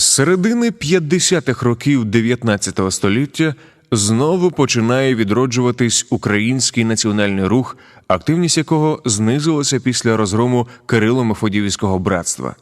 З середини 50-х років 19 століття знову починає відроджуватись український національний рух, активність якого знизилася після розгрому Кирило-Мефодіївського братства.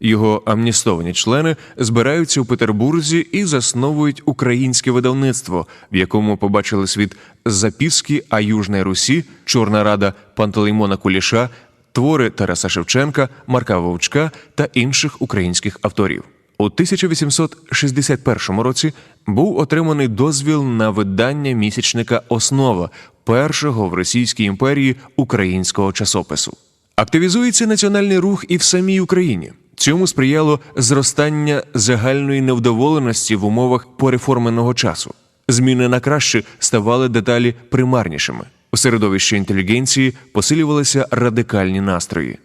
Його амністовані члени збираються у Петербурзі і засновують українське видавництво, в якому побачили світ записки о Южній Русі, Чорна Рада Пантелеймона Куліша, твори Тараса Шевченка, Марка Вовчка та інших українських авторів. У 1861 році був отриманий дозвіл на видання місячника Основа першого в Російській імперії українського часопису. Активізується національний рух і в самій Україні. Цьому сприяло зростання загальної невдоволеності в умовах пореформеного часу. Зміни на краще ставали деталі примарнішими. У середовищі інтелігенції посилювалися радикальні настрої.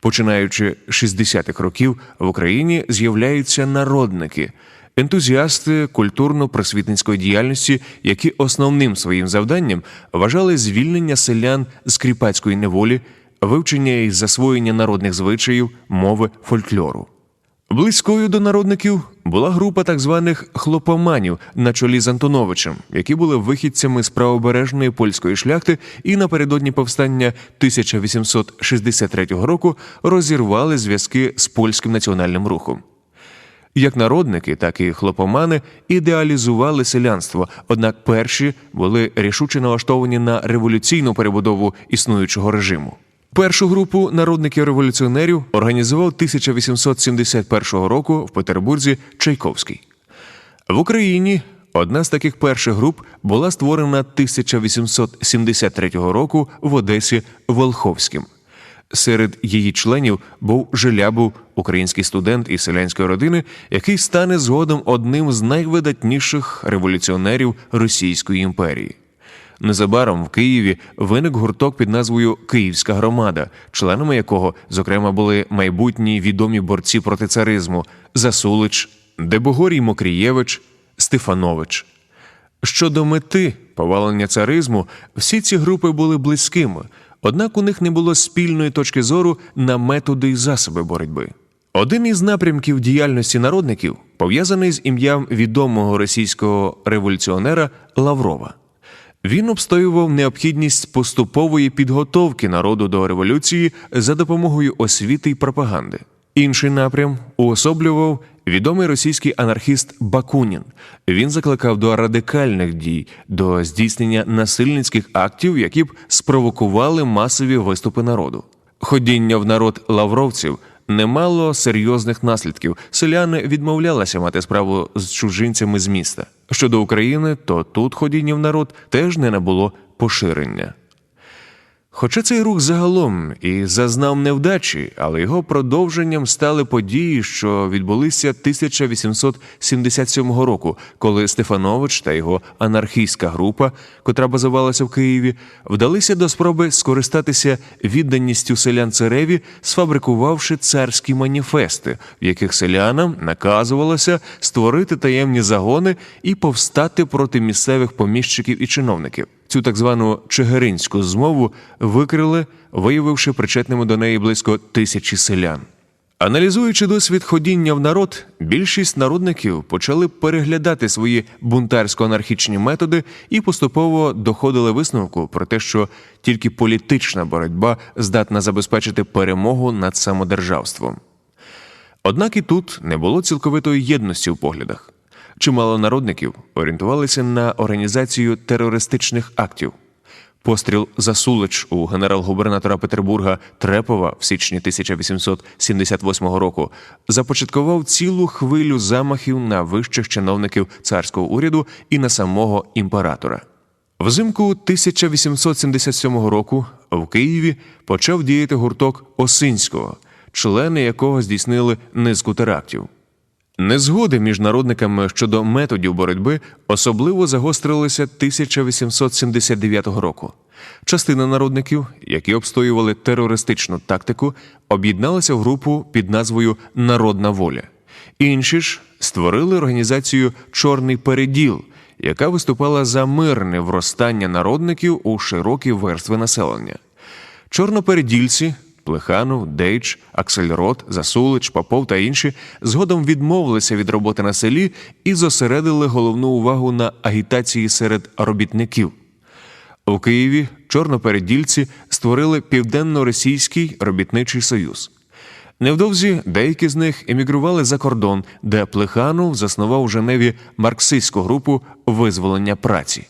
Починаючи з 60-х років в Україні з'являються народники, ентузіасти культурно-просвітницької діяльності, які основним своїм завданням вважали звільнення селян з кріпацької неволі, вивчення і засвоєння народних звичаїв, мови, фольклору. Близькою до народників була група так званих хлопоманів на чолі з Антоновичем, які були вихідцями з правобережної польської шляхти і напередодні повстання 1863 року розірвали зв'язки з польським національним рухом. Як народники, так і хлопомани ідеалізували селянство, однак перші були рішуче налаштовані на революційну перебудову існуючого режиму. Першу групу народників-революціонерів організував 1871 року в Петербурзі Чайковський. В Україні одна з таких перших груп була створена 1873 року в Одесі Волховським. Серед її членів був Желябов, український студент із селянської родини, який стане згодом одним з найвидатніших революціонерів Російської імперії. Незабаром в Києві виник гурток під назвою Київська громада, членами якого, зокрема, були майбутні відомі борці проти царизму Засулич, Дебогорій Мокрієвич, Стефанович. Щодо мети повалення царизму, всі ці групи були близькими, однак у них не було спільної точки зору на методи і засоби боротьби. Один із напрямків діяльності народників пов'язаний з ім'ям відомого російського революціонера Лаврова. Він обстоював необхідність поступової підготовки народу до революції за допомогою освіти й пропаганди. Інший напрям уособлював відомий російський анархіст Бакунін. Він закликав до радикальних дій, до здійснення насильницьких актів, які б спровокували масові виступи народу. Ходіння в народ лавровців не мало серйозних наслідків. Селяни відмовлялися мати справу з чужинцями з міста. Щодо України, то тут ходіння в народ теж не набуло поширення. Хоча цей рух загалом і зазнав невдачі, але його продовженням стали події, що відбулися 1877 року, коли Стефанович та його анархістська група, котра базувалася в Києві, вдалися до спроби скористатися відданістю селян цареві, сфабрикувавши царські маніфести, в яких селянам наказувалося створити таємні загони і повстати проти місцевих поміщиків і чиновників. Цю так звану Чигиринську змову викрили, виявивши причетними до неї близько тисячі селян. Аналізуючи досвід ходіння в народ, більшість народників почали переглядати свої бунтарсько-анархічні методи і поступово доходили висновку про те, що тільки політична боротьба здатна забезпечити перемогу над самодержавством. Однак і тут не було цілковитої єдності в поглядах. Чимало народників орієнтувалися на організацію терористичних актів. Постріл Засулич у генерал-губернатора Петербурга Трепова в січні 1878 року започаткував цілу хвилю замахів на вищих чиновників царського уряду і на самого імператора. Взимку 1877 року в Києві почав діяти гурток Осинського, члени якого здійснили низку терактів. Незгоди між народниками щодо методів боротьби особливо загострилися 1879 року. Частина народників, які обстоювали терористичну тактику, об'єдналася в групу під назвою Народна воля. Інші ж створили організацію Чорний переділ, яка виступала за мирне вростання народників у широкі верстви населення. Чорнопередільці Плеханов, Дейч, Аксельрод, Засулич, Попов та інші згодом відмовилися від роботи на селі і зосередили головну увагу на агітації серед робітників. У Києві чорнопередільці створили Південно-Російський робітничий союз. Невдовзі деякі з них емігрували за кордон, де Плеханов заснував у Женеві марксистську групу визволення праці.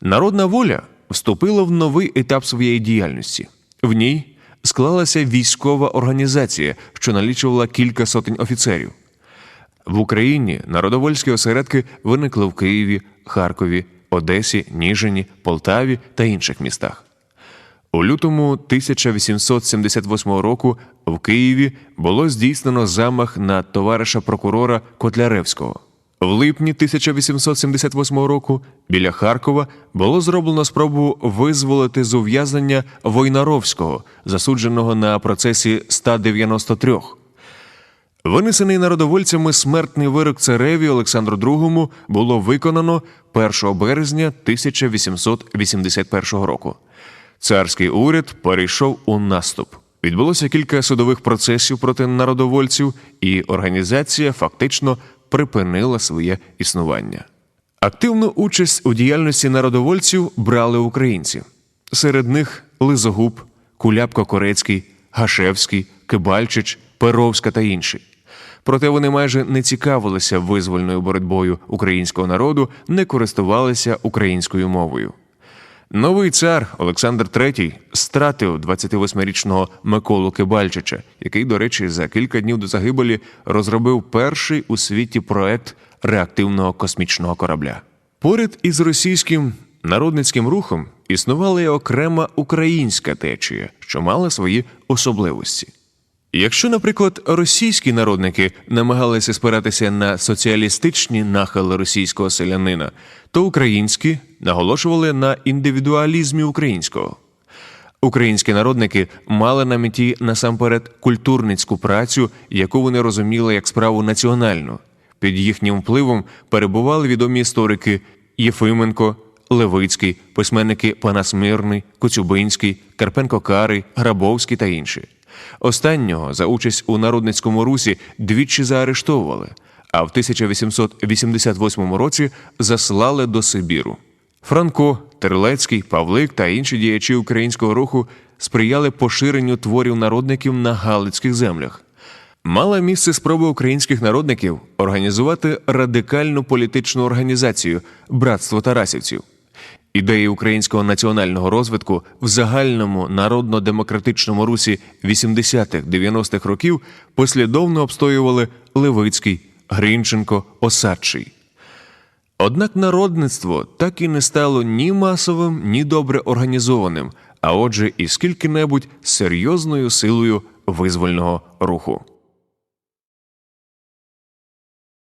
Народна воля вступила в новий етап своєї діяльності. В ній склалася військова організація, що налічувала кілька сотень офіцерів. В Україні народовольські осередки виникли в Києві, Харкові, Одесі, Ніжині, Полтаві та інших містах. У лютому 1878 року в Києві було здійснено замах на товариша прокурора Котляревського. В липні 1878 року біля Харкова було зроблено спробу визволити з ув'язнення Войнаровського, засудженого на процесі 193. Винесений народовольцями смертний вирок цареві Олександру II було виконано 1 березня 1881 року. Царський уряд перейшов у наступ. Відбулося кілька судових процесів проти народовольців, і організація фактично припинила своє існування. Активну участь у діяльності народовольців брали українці. Серед них Лизогуб, Куляпко Корецький, Гашевський, Кибальчич, Перовська та інші. Проте вони майже не цікавилися визвольною боротьбою українського народу, не користувалися українською мовою. Новий цар Олександр III стратив 28-річного Миколу Кибальчича, який, до речі, за кілька днів до загибелі розробив перший у світі проект реактивного космічного корабля. Поряд із російським народницьким рухом існувала й окрема українська течія, що мала свої особливості. Якщо, наприклад, російські народники намагалися спиратися на соціалістичні нахили російського селянина, то українські наголошували на індивідуалізмі українського. Українські народники мали на меті насамперед культурницьку працю, яку вони розуміли як справу національну. Під їхнім впливом перебували відомі історики Єфименко, Левицький, письменники Панас Мирний, Коцюбинський, Карпенко Карий, Грабовський та інші. Останнього за участь у народницькому русі двічі заарештовували, а в 1888 році заслали до Сибіру. Франко, Терлецький, Павлик та інші діячі українського руху сприяли поширенню творів народників на Галицьких землях. Мала місце спроба українських народників організувати радикальну політичну організацію Братство Тарасівців. Ідеї українського національного розвитку в загальному народно-демократичному русі 80-х-90-х років послідовно обстоювали Левицький, Гринченко, Осадчий. Однак народництво так і не стало ні масовим, ні добре організованим, а отже, і скільки-небудь серйозною силою визвольного руху.